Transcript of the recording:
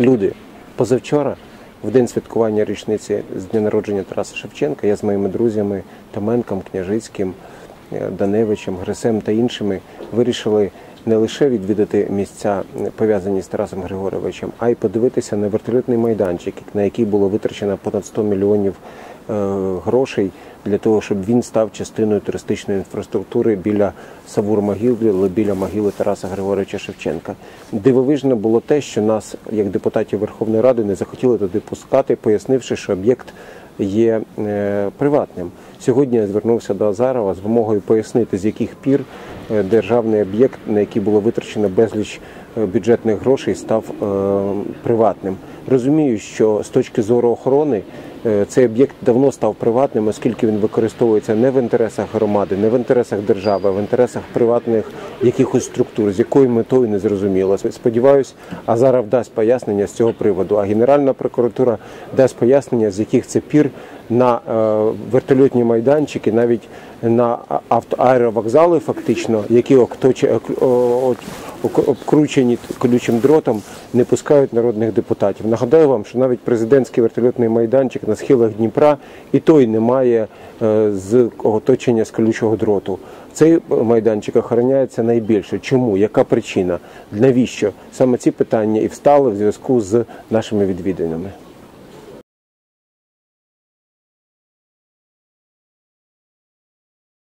Люди, позавчора, в день святкування річниці з дня народження Тараса Шевченка, я з моїми друзями Томенком, Княжицьким, е, Даневичем, Грисем та іншими вирішили не лише відвідати місця, пов'язані з Тарасом Григоровичем, а й подивитися на вертольотний майданчик, на який було витрачено понад 100 мільйонів е, грошей для того, щоб він став частиною туристичної інфраструктури біля Савур-Могили, біля могили Тараса Григоровича Шевченка. Дивовижно було те, що нас, як депутатів Верховної Ради, не захотіли туди пускати, пояснивши, що об'єкт є е, приватним. Сьогодні я звернувся до Азарова з вимогою пояснити, з яких пір е, державний об'єкт, на який було витрачено безліч е, бюджетних грошей, став приватним. Розумію, що з точки зору охорони цей об'єкт давно став приватним, оскільки він використовується не в інтересах громади, не в інтересах держави, а в інтересах приватних якихось структур, з якою метою не зрозуміло. Сподіваюсь, Азаров дасть пояснення з цього приводу. А Генеральна прокуратура дасть пояснення, з яких це пір на е, вертольотні майданчики, навіть на авто аеровокзали, фактично, які обкручені колючим дротом, не пускають народних депутатів. Нагадаю вам, що навіть президентський вертольотний майданчик на схилах Дніпра і той не має е, з оточення з колючого дроту. Цей майданчик охороняється найбільше. Чому? Яка причина? Навіщо? Саме ці питання і встали в зв'язку з нашими відвідинами.